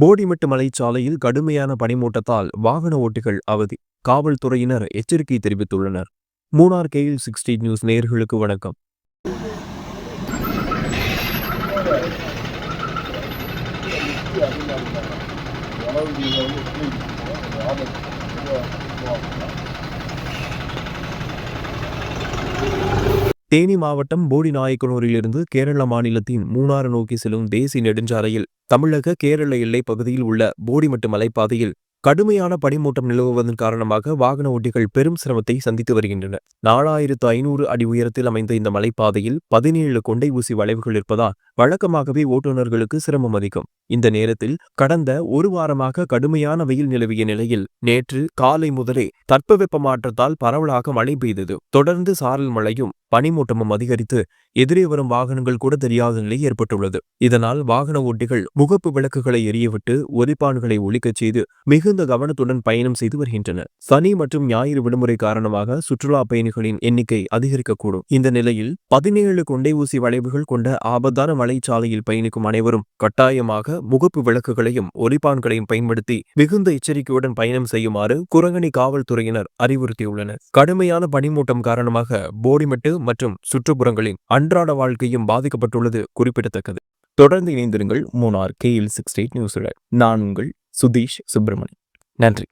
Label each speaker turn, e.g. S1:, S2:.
S1: போடிமெட்டு மலைச்சாலையில் கடுமையான பனிமூட்டத்தால் வாகன ஓட்டிகள் அவதி. காவல்துறையினர் எச்சரிக்கை தெரிவித்துள்ளனர். மூணார் கேஎல் சிக்ஸ்டி நியூஸ் நேர்களுக்கு வணக்கம். தேனி மாவட்டம் போடிநாயக்கனூரிலிருந்து கேரள மாநிலத்தின் மூணாறு நோக்கி செல்லும் தேசிய நெடுஞ்சாலையில் தமிழக கேரள எல்லைப் பகுதியில் உள்ள போடிமட்டு மலைப்பாதையில் கடுமையான பனிமூட்டம் நிலவுவதன் காரணமாக வாகன ஓட்டிகள் பெரும் சிரமத்தை சந்தித்து வருகின்றனர் நாலாயிரத்து ஐநூறு அடி உயரத்தில் அமைந்த இந்த மலைப்பாதையில் பதினேழு கொண்டை ஊசி வளைவுகள் இருப்பதால் வழக்கமாகவே ஓட்டுநர்களுக்கு சிரமம் அதிகம். இந்த நேரத்தில் கடந்த ஒரு வாரமாக கடுமையான வெயில் நிலவிய நிலையில் நேற்று காலை முதலே தட்பவெப்ப மாற்றத்தால் பரவலாக மழை பெய்தது. தொடர்ந்து சாரல் மழையும் பனிமூட்டமும் அதிகரித்து எதிரே வரும் வாகனங்கள் கூட தெரியாத நிலை ஏற்பட்டுள்ளது. இதனால் வாகன ஓட்டிகள் முகப்பு விளக்குகளை எரியவிட்டு ஒலிப்பான்களை ஒழிக்கச் செய்து மிகுந்த கவனத்துடன் பயணம் செய்து வருகின்றனர். சனி மற்றும் ஞாயிறு விடுமுறை காரணமாக சுற்றுலா பயணிகளின் எண்ணிக்கை அதிகரிக்கக்கூடும். இந்த நிலையில் பதினேழு கொண்டை ஊசி வளைவுகள் கொண்ட ஆபத்தான மலைச்சாலையில் பயணிக்கும் அனைவரும் கட்டாயமாக முகப்பு விளக்குகளையும் ஒலிப்பான்களையும் பயன்படுத்தி மிகுந்த எச்சரிக்கையுடன் பயணம் செய்யுமாறு குரங்கணி காவல்துறையினர் அறிவுறுத்தியுள்ளனர். கடுமையான பனிமூட்டம் காரணமாக போடிமெட்டு மற்றும் சுற்றுப்புறங்களின் அன்றாட வாழ்க்கையும் பாதிக்கப்பட்டுள்ளது குறிப்பிடத்தக்கது. தொடர்ந்து இணைந்திருங்கள் Munnar K L six eight நியூஸுடன் நான் உங்கள் சுதீஷ் சுப்பிரமணியன். நன்றி.